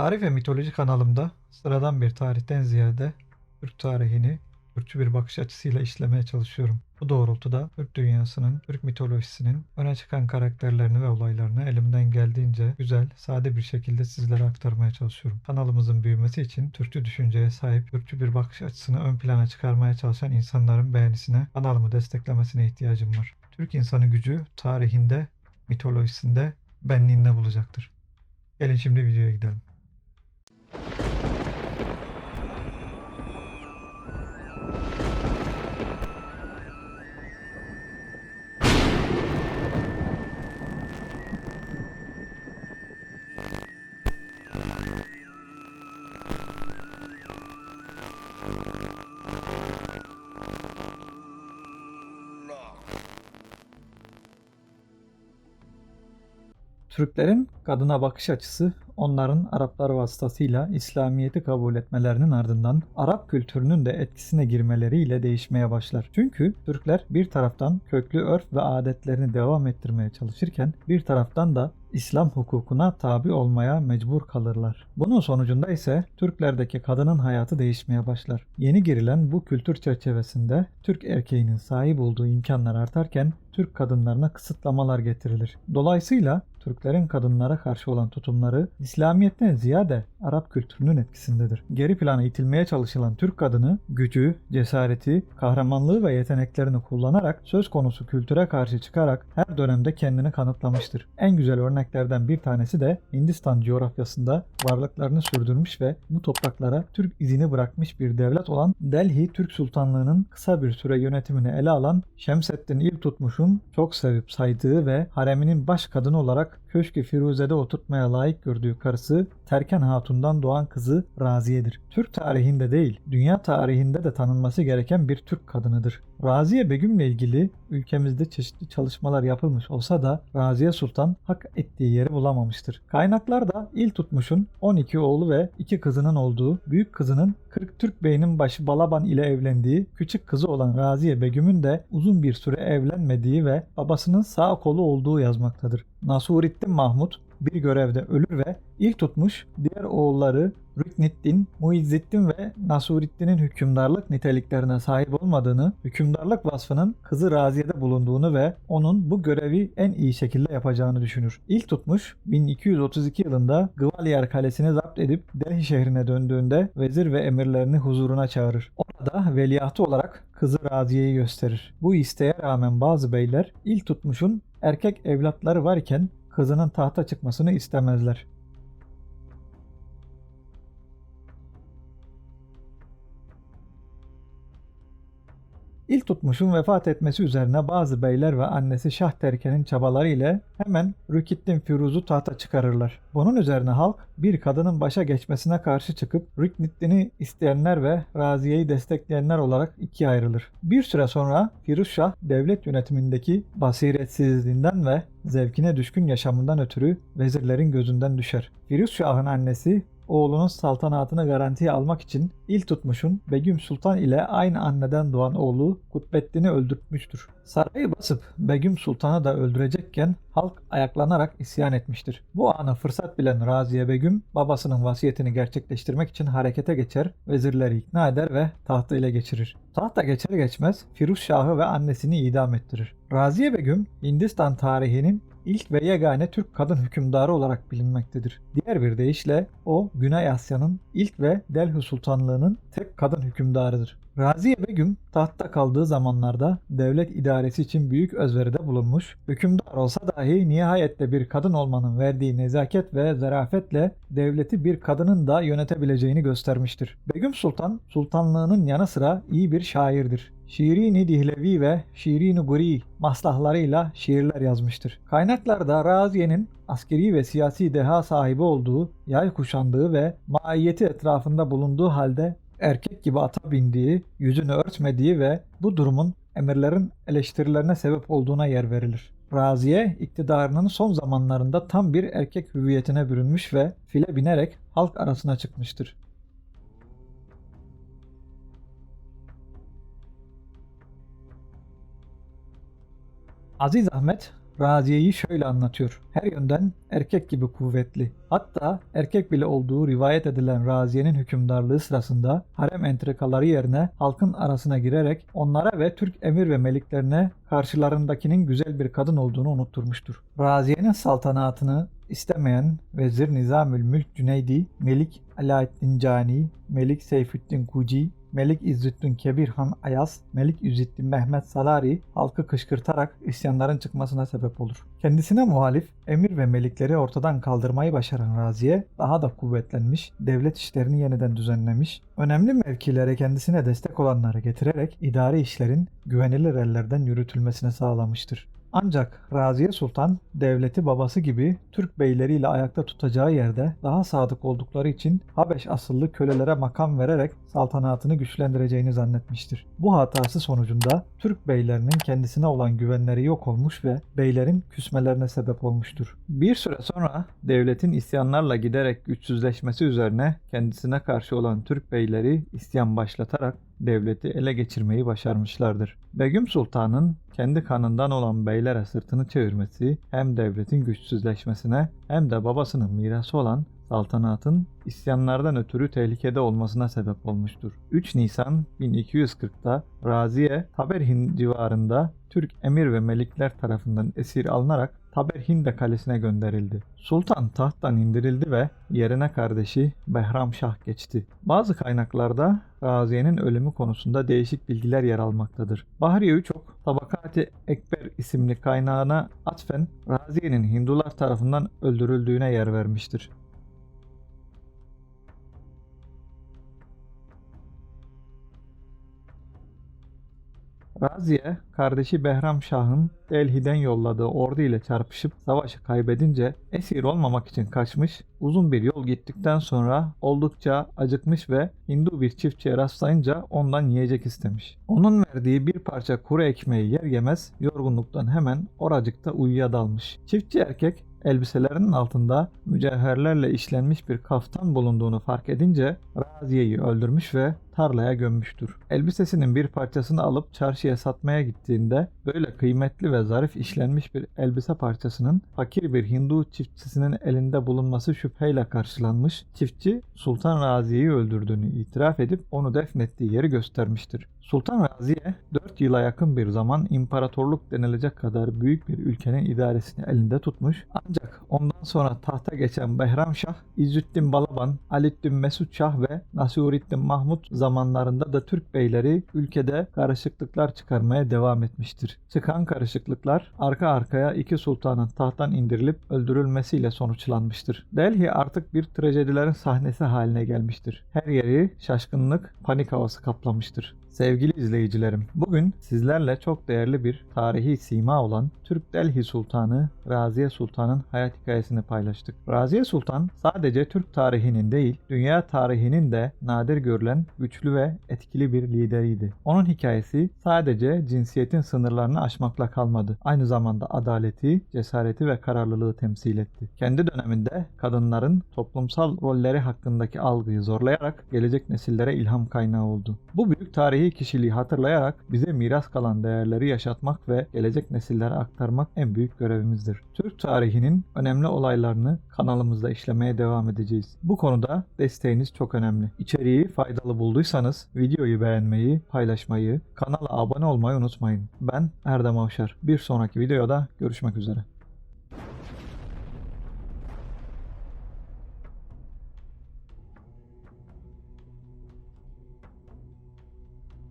Tarih ve mitoloji kanalımda sıradan bir tarihten ziyade Türk tarihini Türkçü bir bakış açısıyla işlemeye çalışıyorum. Bu doğrultuda Türk dünyasının, Türk mitolojisinin öne çıkan karakterlerini ve olaylarını elimden geldiğince güzel, sade bir şekilde sizlere aktarmaya çalışıyorum. Kanalımızın büyümesi için Türkçü düşünceye sahip, Türkçü bir bakış açısını ön plana çıkarmaya çalışan insanların beğenisine, kanalımı desteklemesine ihtiyacım var. Türk insanı gücü tarihinde, mitolojisinde, benliğinde bulacaktır. Gelin şimdi videoya gidelim. Türklerin kadına bakış açısı onların Araplar vasıtasıyla İslamiyet'i kabul etmelerinin ardından Arap kültürünün de etkisine girmeleriyle değişmeye başlar. Çünkü Türkler bir taraftan köklü örf ve adetlerini devam ettirmeye çalışırken bir taraftan da İslam hukukuna tabi olmaya mecbur kalırlar. Bunun sonucunda ise Türklerdeki kadının hayatı değişmeye başlar. Yeni girilen bu kültür çerçevesinde Türk erkeğinin sahip olduğu imkanlar artarken Türk kadınlarına kısıtlamalar getirilir. Dolayısıyla Türklerin kadınlara karşı olan tutumları İslamiyet'ten ziyade Arap kültürünün etkisindedir. Geri plana itilmeye çalışılan Türk kadını gücü, cesareti, kahramanlığı ve yeteneklerini kullanarak söz konusu kültüre karşı çıkarak her dönemde kendini kanıtlamıştır. En güzel örneklerden bir tanesi de Hindistan coğrafyasında varlıklarını sürdürmüş ve bu topraklara Türk izini bırakmış bir devlet olan Delhi Türk Sultanlığı'nın kısa bir süre yönetimini ele alan Şemseddin İltutmuş'un çok sevip saydığı ve hareminin baş kadını olarak Köşkü Firuze'de oturtmaya layık gördüğü karısı Terken Hatun'dan doğan kızı Raziye'dir. Türk tarihinde değil, dünya tarihinde de tanınması gereken bir Türk kadınıdır. Raziye Begüm'le ilgili ülkemizde çeşitli çalışmalar yapılmış olsa da Raziye Sultan hak ettiği yeri bulamamıştır. Kaynaklarda İl Tutmuş'un 12 oğlu ve 2 kızının olduğu, büyük kızının 40 Türk Bey'inin başı Balaban ile evlendiği, küçük kızı olan Raziye Begüm'ün de uzun bir süre evlenmediği ve babasının sağ kolu olduğu yazmaktadır. Nasurettin Mahmut bir görevde ölür ve ilk tutmuş diğer oğulları Rükneddin, Muizzettin ve Nasurettin'in hükümdarlık niteliklerine sahip olmadığını, hükümdarlık vasfının kızı Raziye'de bulunduğunu ve onun bu görevi en iyi şekilde yapacağını düşünür. İlk tutmuş 1232 yılında Gvaliyar Kalesi'ni zapt edip Delhi şehrine döndüğünde vezir ve emirlerini huzuruna çağırır. Orada veliahtı olarak kızı Raziye'yi gösterir. Bu isteğe rağmen bazı beyler ilk tutmuşun erkek evlatları varken kızının tahta çıkmasını istemezler. İlk tutmuşun vefat etmesi üzerine bazı beyler ve annesi Şah Terken'in çabaları ile hemen Rükneddin Firuz'u tahta çıkarırlar. Bunun üzerine halk bir kadının başa geçmesine karşı çıkıp Rükneddin'i isteyenler ve Raziye'yi destekleyenler olarak ikiye ayrılır. Bir süre sonra Firuz Şah devlet yönetimindeki basiretsizliğinden ve zevkine düşkün yaşamından ötürü vezirlerin gözünden düşer. Firuz Şah'ın annesi oğlunun saltanatını garantiye almak için il tutmuşun Begüm Sultan ile aynı anneden doğan oğlu Kutbeddin'i öldürtmüştür. Sarayı basıp Begüm Sultan'ı da öldürecekken halk ayaklanarak isyan etmiştir. Bu anı fırsat bilen Raziye Begüm babasının vasiyetini gerçekleştirmek için harekete geçer, vezirleri ikna eder ve tahtı ele geçirir. Tahta geçer geçmez Firuz Şah'ı ve annesini idam ettirir. Raziye Begüm Hindistan tarihinin ilk ve yegane Türk kadın hükümdarı olarak bilinmektedir. Diğer bir deyişle o Güney Asya'nın ilk ve Delhi Sultanlığı'nın tek kadın hükümdarıdır. Raziye Begüm tahtta kaldığı zamanlarda devlet idaresi için büyük özveride bulunmuş, hükümdar olsa dahi nihayette bir kadın olmanın verdiği nezaket ve zarafetle devleti bir kadının da yönetebileceğini göstermiştir. Begüm Sultan, sultanlığının yanı sıra iyi bir şairdir. Şiirini Dihlevi ve Şiirini Guri maslahlarıyla şiirler yazmıştır. Kaynaklarda Raziye'nin askeri ve siyasi deha sahibi olduğu, yay kuşandığı ve maiyeti etrafında bulunduğu halde erkek gibi ata bindiği, yüzünü örtmediği ve bu durumun emirlerin eleştirilerine sebep olduğuna yer verilir. Raziye iktidarının son zamanlarında tam bir erkek hüviyetine bürünmüş ve file binerek halk arasına çıkmıştır. Aziz Ahmet Raziye'yi şöyle anlatıyor. Her yönden erkek gibi kuvvetli. Hatta erkek bile olduğu rivayet edilen Raziye'nin hükümdarlığı sırasında harem entrikaları yerine halkın arasına girerek onlara ve Türk emir ve meliklerine karşılarındakinin güzel bir kadın olduğunu unutturmuştur. Raziye'nin saltanatını istemeyen Vezir Nizamül Mülk Cüneydi, Melik Alaaddin Cani, Melik Seyfüddin Kuci, Melik İzzüddin Kebir Han Ayaz, Melik İzzüddin Mehmet Salari halkı kışkırtarak isyanların çıkmasına sebep olur. Kendisine muhalif emir ve melikleri ortadan kaldırmayı başaran Raziye daha da kuvvetlenmiş, devlet işlerini yeniden düzenlemiş, önemli mevkilere kendisine destek olanları getirerek idari işlerin güvenilir ellerden yürütülmesini sağlamıştır. Ancak Raziye Sultan devleti babası gibi Türk beyleriyle ayakta tutacağı yerde daha sadık oldukları için Habeş asıllı kölelere makam vererek saltanatını güçlendireceğini zannetmiştir. Bu hatası sonucunda Türk beylerinin kendisine olan güvenleri yok olmuş ve beylerin küsmelerine sebep olmuştur. Bir süre sonra devletin isyanlarla giderek güçsüzleşmesi üzerine kendisine karşı olan Türk beyleri isyan başlatarak devleti ele geçirmeyi başarmışlardır. Begüm Sultan'ın kendi kanından olan beylere sırtını çevirmesi hem devletin güçsüzleşmesine hem de babasının mirası olan saltanatın isyanlardan ötürü tehlikede olmasına sebep olmuştur. 3 Nisan 1240'da Raziye Taberhin civarında Türk emir ve melikler tarafından esir alınarak Taberhinde kalesine gönderildi. Sultan tahttan indirildi ve yerine kardeşi Behram Şah geçti. Bazı kaynaklarda Raziye'nin ölümü konusunda değişik bilgiler yer almaktadır. Bahriye Üçok, Tabakati Ekber isimli kaynağına atfen Raziye'nin Hindular tarafından öldürüldüğüne yer vermiştir. Raziye, kardeşi Behram Şah'ın Delhi'den yolladığı ordu ile çarpışıp savaşı kaybedince esir olmamak için kaçmış, uzun bir yol gittikten sonra oldukça acıkmış ve Hindu bir çiftçiye rastlayınca ondan yiyecek istemiş. Onun verdiği bir parça kuru ekmeği yer yemez yorgunluktan hemen oracıkta uyuya dalmış. Çiftçi erkek elbiselerinin altında mücevherlerle işlenmiş bir kaftan bulunduğunu fark edince Raziye'yi öldürmüş ve tarlaya gömmüştür. Elbisesinin bir parçasını alıp çarşıya satmaya gittiğinde böyle kıymetli ve zarif işlenmiş bir elbise parçasının fakir bir Hindu çiftçisinin elinde bulunması şüpheyle karşılanmış. Çiftçi Sultan Raziye'yi öldürdüğünü itiraf edip onu defnettiği yeri göstermiştir. Sultan Raziye 4 yıla yakın bir zaman imparatorluk denilecek kadar büyük bir ülkenin idaresini elinde tutmuş. Ancak ondan sonra tahta geçen Behram Şah, İzzüddin Balaban, Aliddin Mesut Şah ve Nasiruddin Mahmut zamanlarında da Türk beyleri ülkede karışıklıklar çıkarmaya devam etmiştir. Çıkan karışıklıklar arka arkaya iki sultanın tahttan indirilip öldürülmesiyle sonuçlanmıştır. Delhi artık bir trajedilerin sahnesi haline gelmiştir. Her yeri şaşkınlık, panik havası kaplamıştır. Sevgili izleyicilerim, bugün sizlerle çok değerli bir tarihi sima olan Türk Delhi Sultanı Raziye Sultan'ın hayat hikayesini paylaştık. Raziye Sultan sadece Türk tarihinin değil, dünya tarihinin de nadir görülen güçlü ve etkili bir lideriydi. Onun hikayesi sadece cinsiyetin sınırlarını aşmakla kalmadı. Aynı zamanda adaleti, cesareti ve kararlılığı temsil etti. Kendi döneminde kadınların toplumsal rolleri hakkındaki algıyı zorlayarak gelecek nesillere ilham kaynağı oldu. Bu büyük tarihi kişiliği hatırlayarak bize miras kalan değerleri yaşatmak ve gelecek nesillere aktarmak en büyük görevimizdir. Türk tarihinin önemli olaylarını kanalımızda işlemeye devam edeceğiz. Bu konuda desteğiniz çok önemli. İçeriği faydalı bulduysanız videoyu beğenmeyi, paylaşmayı, kanala abone olmayı unutmayın. Ben Erdem Avşar. Bir sonraki videoda görüşmek üzere.